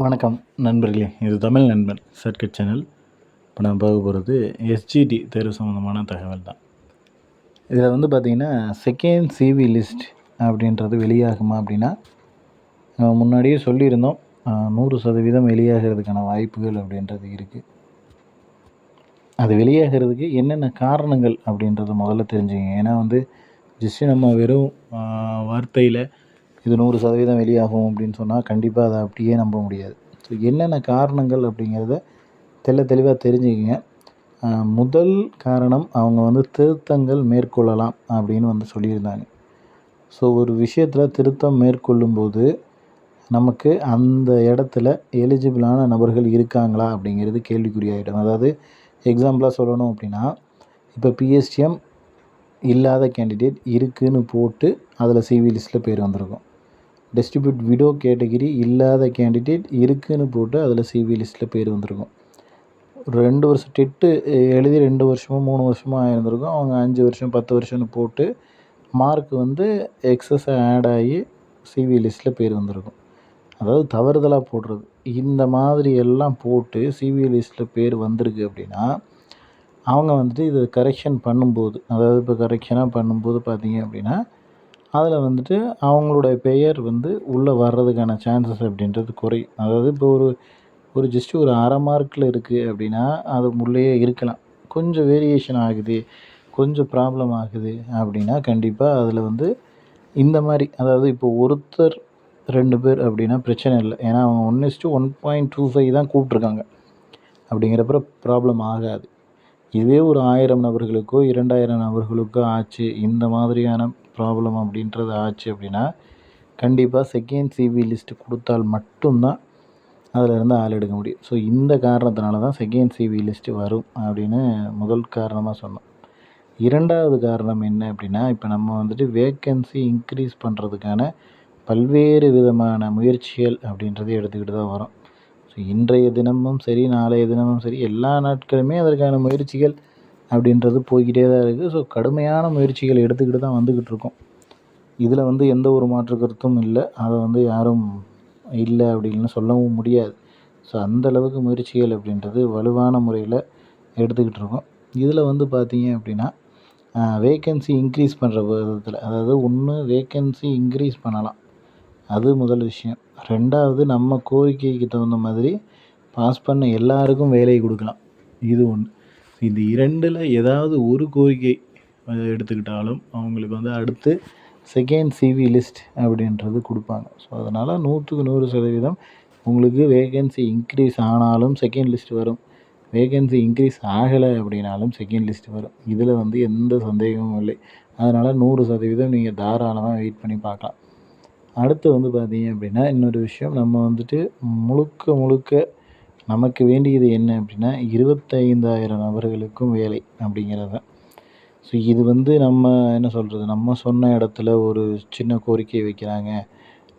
வணக்கம் நண்பர்களே இது தமிழ் நண்பன் சர்க்கட் சேனல். இப்போ நான் பார்க்க போகிறது எஸ்ஜிடி தேர்வு சம்மந்தமான தகவல் தான். இதில் வந்து பார்த்திங்கன்னா செகண்ட் சிவி லிஸ்ட் அப்படின்றது வெளியாகுமா அப்படின்னா முன்னாடியே சொல்லியிருந்தோம் நூறு சதவீதம் வெளியாகிறதுக்கான வாய்ப்புகள் அப்படின்றது இருக்குது அது வெளியாகிறதுக்கு என்னென்ன காரணங்கள் அப்படின்றத முதல்ல தெரிஞ்சுங்க. ஏன்னா வந்து ஜஸ்ட்டு நம்ம வெறும் வார்த்தையில் இது நூறு சதவீதம் வெளியாகும் அப்படின்னு சொன்னால் கண்டிப்பாக அதை அப்படியே நம்ப முடியாது. ஸோ என்னென்ன காரணங்கள் அப்படிங்கிறத தெள்ள தெளிவாக தெரிஞ்சுக்கிங்க. முதல் காரணம் அவங்க வந்து திருத்தங்கள் மேற்கொள்ளலாம் அப்படின்னு வந்து சொல்லியிருந்தாங்க. ஸோ ஒரு விஷயத்தில் திருத்தம் மேற்கொள்ளும்போது நமக்கு அந்த இடத்துல எலிஜிபிளான நபர்கள் இருக்காங்களா அப்படிங்கிறது கேள்விக்குறியாகிடும் அதாவது எக்ஸாம்பிளாக சொல்லணும் அப்படின்னா இப்போ பிஎஸ்டிஎம் இல்லாத கேண்டிடேட் இருக்குதுன்னு போட்டு அதில் சிவி லிஸ்ட்டில் பேர் வந்திருக்கும். டிஸ்ட்ரிபியூட் விடோ கேட்டகிரி இல்லாத கேண்டிடேட் இருக்குதுன்னு போட்டு அதில் சிவி லிஸ்ட்டில் பேர் வந்திருக்கும். ஒரு ரெண்டு வருஷம் டெட்டு எழுதி ரெண்டு வருஷமோ மூணு வருஷமோ ஆயிருந்திருக்கும். அவங்க அஞ்சு வருஷம் பத்து வருஷம்னு போட்டு மார்க் வந்து எக்ஸஸ் ஆட் ஆகி சிவி லிஸ்ட்டில் பேர் வந்திருக்கும். அதாவது தவறுதலாக போடுறது. இந்த மாதிரி எல்லாம் போட்டு சிவி லிஸ்ட்டில் பேர் வந்திருக்கு அப்படின்னா அவங்க வந்துட்டு இதை கரெக்ஷன் பண்ணும்போது அதாவது இப்போ கரெக்ஷனாக பண்ணும்போது பார்த்தீங்க அப்படின்னா அதில் வந்துட்டு அவங்களுடைய பெயர் வந்து உள்ளே வர்றதுக்கான சான்சஸ் அப்படின்றது குறையும் அதாவது இப்போ ஒரு ஒரு ஜஸ்ட் ஒரு அரை மார்க்கில் இருக்குது அப்படின்னா அது உள்ளேயே இருக்கலாம். கொஞ்சம் வேரியேஷன் ஆகுது கொஞ்சம் ப்ராப்ளம் ஆகுது அப்படின்னா கண்டிப்பாக அதில் வந்து இந்த மாதிரி அதாவது இப்போ ஒருத்தர் ரெண்டு பேர் அப்படின்னா பிரச்சனை இல்லை. ஏன்னா அவங்க one is to one point two five தான் கூப்பிட்ருக்காங்க அப்படிங்கிறப்ப ப்ராப்ளம் ஆகாது. இதுவே ஒரு ஆயிரம் நபர்களுக்கோ இரண்டாயிரம் நபர்களுக்கோ ஆச்சு இந்த மாதிரியான ப்ராப்ளம் அப்படின்றது ஆச்சு அப்படின்னா கண்டிப்பாக செகண்ட் சிவி லிஸ்ட்டு கொடுத்தால் மட்டும்தான் அதில் இருந்து ஆள் எடுக்க முடியும். ஸோ இந்த காரணத்தினால தான் செகண்ட் சிவி லிஸ்ட்டு வரும் அப்படின்னு முதல் காரணமாக சொன்னோம். இரண்டாவது காரணம் என்ன அப்படின்னா இப்போ நம்ம வந்துட்டு வேக்கன்சி இன்க்ரீஸ் பண்ணுறதுக்கான பல்வேறு விதமான முயற்சிகள் அப்படின்றத எடுத்துக்கிட்டு தான் வரோம். ஸோ இன்றைய தினமும் சரி நாளைய தினமும் சரி எல்லா நாட்களுமே அதற்கான முயற்சிகள் அப்படின்றது போய்கிட்டே தான் இருக்குது. ஸோ கடுமையான முயற்சிகள் எடுத்துக்கிட்டு தான் வந்துக்கிட்டு இருக்கோம். இதில் வந்து எந்த ஒரு மாற்று கருத்தும் இல்லை. அதை வந்து யாரும் இல்லை அப்படின்னு சொல்லவும் முடியாது. ஸோ அந்த அளவுக்கு முயற்சிகள் அப்படின்றது வலுவான முறையில் எடுத்துக்கிட்டு இருக்கோம். இதில் வந்து பார்த்தீங்க அப்படின்னா வேக்கன்சி இன்க்ரீஸ் பண்ணுற விதத்தில் அதாவது ஒன்று வேக்கன்சி இன்க்ரீஸ் பண்ணலாம். அது முதல் விஷயம். ரெண்டாவது நம்ம கோரிக்கைக்கு தகுந்த மாதிரி பாஸ் பண்ண எல்லாருக்கும் வேலையை கொடுக்கலாம். இது ஒன்று இந்த இரண்டில் ஏதாவது ஒரு கோரிக்கை எடுத்துக்கிட்டாலும் அவங்களுக்கு வந்து அடுத்து செகண்ட் சிவி லிஸ்ட் அப்படின்றது கொடுப்பாங்க. ஸோ அதனால் நூற்றுக்கு நூறு சதவீதம் உங்களுக்கு வேகன்சி இன்க்ரீஸ் ஆனாலும் செகண்ட் லிஸ்ட் வரும். வேகன்சி இன்க்ரீஸ் ஆகலை அப்படின்னாலும் செகண்ட் லிஸ்ட் வரும். இதில் வந்து எந்த சந்தேகமும் இல்லை. அதனால் நூறு சதவீதம் நீங்கள் தாராளமாக வெயிட் பண்ணி பார்க்கலாம். அடுத்து வந்து பார்த்தீங்க அப்படின்னா இன்னொரு விஷயம். நம்ம வந்துட்டு முழுக்க முழுக்க நமக்கு வேண்டியது என்ன அப்படின்னா இருபத்தைந்தாயிரம் நபர்களுக்கும் வேலை அப்படிங்கிறது. தான் ஸோ இது வந்து நம்ம என்ன சொல்கிறது நம்ம சொன்ன இடத்துல ஒரு சின்ன கோரிக்கை வைக்கிறாங்க.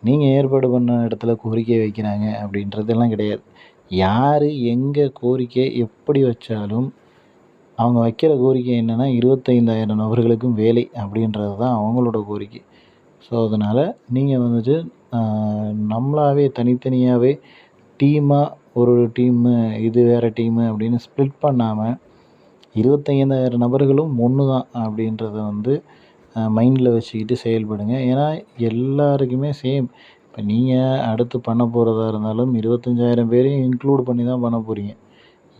நீங்கள் ஏற்பாடு பண்ண இடத்துல கோரிக்கை வைக்கிறாங்க அப்படின்றதெல்லாம் கிடையாது. யார் எங்கே கோரிக்கை எப்படி வச்சாலும் அவங்க வைக்கிற கோரிக்கை என்னென்னா இருபத்தைந்தாயிரம் நபர்களுக்கும் வேலை அப்படின்றது தான் அவங்களோட கோரிக்கை. ஸோ அதனால் நீங்கள் வந்துட்டு நம்மளாவே தனித்தனியாகவே டீமாக ஒரு டீமு இது வேறு டீமு அப்படின்னு ஸ்ப்ளிட் பண்ணாமல் இருபத்தைந்தாயிரம் நபர்களும் ஒன்று தான் அப்படின்றத வந்து மைண்டில் வச்சுக்கிட்டு செயல்படுங்க. ஏன்னா எல்லாருக்குமே சேம் இப்போ நீங்கள் அடுத்து பண்ண போகிறதா இருந்தாலும் இருபத்தஞ்சாயிரம் பேரையும் இன்க்ளூட் பண்ணி தான் பண்ண போகிறீங்க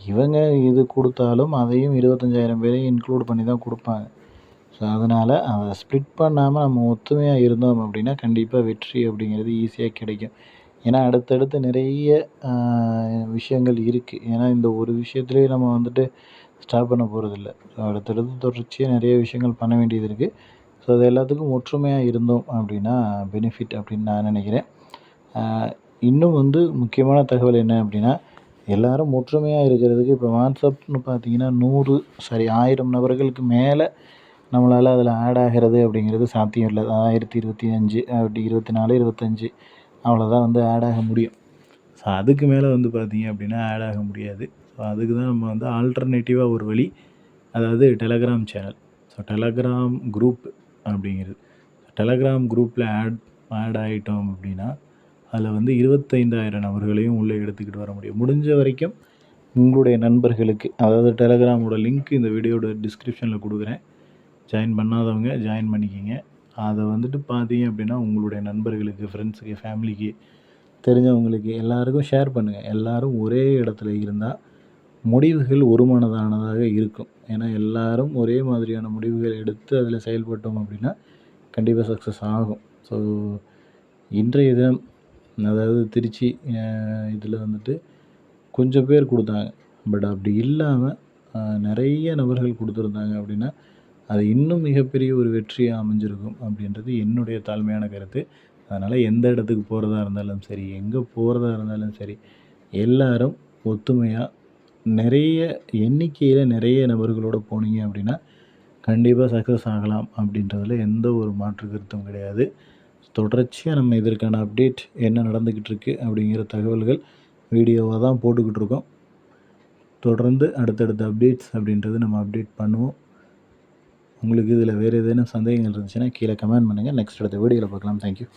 இவங்க இது கொடுத்தாலும் அதையும் இருபத்தஞ்சாயிரம் பேரையும் இன்க்ளூட் பண்ணி தான் கொடுப்பாங்க. ஸோ அதனால் அதை ஸ்ப்ளிட் பண்ணாமல் நம்ம ஒத்துமையாக இருந்தோம் அப்படின்னா கண்டிப்பாக வெற்றி அப்படிங்கிறது ஈஸியாக கிடைக்கும். ஏன்னா அடுத்தடுத்து நிறைய விஷயங்கள் இருக்குது ஏன்னா இந்த ஒரு விஷயத்துலேயே நம்ம வந்துட்டு ஸ்டாப் பண்ண போகிறதில்ல ஸோ அடுத்தடுத்து தொடர்ச்சியாக நிறைய விஷயங்கள் பண்ண வேண்டியது இருக்குது ஸோ அது எல்லாத்துக்கும் ஒற்றுமையாக இருந்தோம் அப்படின்னா பெனிஃபிட் அப்படின்னு நான் நினைக்கிறேன். இன்னும் வந்து முக்கியமான தகவல் என்ன அப்படின்னா எல்லாரும் ஒற்றுமையாக இருக்கிறதுக்கு இப்போ வாட்ஸ்அப்னு பார்த்தீங்கன்னா நூறு சாரி ஆயிரம் நபர்களுக்கு மேலே நம்மளால் அதில் ஆட் ஆகிறது அப்படிங்கிறது சாத்தியம் இல்லை. ஆயிரத்தி இருபத்தி அஞ்சு அப்படி இருபத்தி நாலு இருபத்தஞ்சி அவ்வளோதான் வந்து ஆட் ஆக முடியும். ஸோ அதுக்கு மேலே வந்து பார்த்தீங்க அப்படின்னா ஆட் ஆக முடியாது. ஸோ அதுக்கு தான் நம்ம வந்து ஆல்டர்னேட்டிவாக ஒரு வழி அதாவது Telegram channel so Telegram group அப்படிங்கிறது. டெலகிராம் குரூப்பில் ஆட் ஆட் ஆகிட்டோம் அப்படின்னா அதில் வந்து இருபத்தைந்தாயிரம் நபர்களையும் உள்ளே எடுத்துக்கிட்டு வர முடியும். முடிஞ்ச வரைக்கும் உங்களுடைய நண்பர்களுக்கு அதாவது டெலகிராமோட லிங்க் இந்த வீடியோட டிஸ்கிரிப்ஷனில் கொடுக்குறேன். ஜாயின் பண்ணாதவங்க ஜாயின் பண்ணிக்கோங்க. அதை வந்துட்டு பார்த்தீங்க அப்படின்னா உங்களுடைய நண்பர்களுக்கு ஃப்ரெண்ட்ஸுக்கு ஃபேமிலிக்கு தெரிஞ்சவங்களுக்கு எல்லாருக்கும் ஷேர் பண்ணுங்கள் எல்லோரும் ஒரே இடத்துல இருந்தால் முடிவுகள் ஒருமனதானதாக இருக்கும். ஏன்னா எல்லாரும் ஒரே மாதிரியான முடிவுகள் எடுத்து அதில் செயல்பட்டோம் அப்படின்னா கண்டிப்பாக சக்ஸஸ் ஆகும். ஸோ இன்றைய தினம் அதாவது திருச்சி இதில் வந்துட்டு கொஞ்சம் பேர் கொடுத்தாங்க. பட் அப்படி இல்லாமல் நிறைய நபர்கள் கொடுத்துருந்தாங்க அப்படின்னா அது இன்னும் மிகப்பெரிய ஒரு வெற்றியாக அமைஞ்சிருக்கும் அப்படின்றது என்னுடைய தாழ்மையான கருத்து. அதனால் எந்த இடத்துக்கு போகிறதா இருந்தாலும் சரி எங்கே போகிறதா இருந்தாலும் சரி எல்லாரும் ஒத்துமையாக நிறைய எண்ணிக்கையில் நிறைய நபர்களோடு போனீங்க அப்படின்னா கண்டிப்பாக சக்ஸஸ் ஆகலாம் அப்படின்றதுல எந்த ஒரு மாற்று கருத்தும் கிடையாது. தொடர்ச்சியாக நம்ம இதற்கான அப்டேட் என்ன நடந்துக்கிட்டு இருக்குது அப்படிங்கிற தகவல்கள் வீடியோவாக தான் போட்டுக்கிட்டு இருக்கோம். தொடர்ந்து அடுத்தடுத்த அப்டேட்ஸ் அப்படின்றது நம்ம அப்டேட் பண்ணுவோம். உங்களுக்கு இதில் வேறு ஏதேனும் சந்தேகங்கள் இருந்துச்சுன்னா கீழே கமெண்ட் பண்ணுங்கள் நெக்ஸ்ட் அடுத்த வீடியோவில் பார்க்கலாம். தேங்க்யூ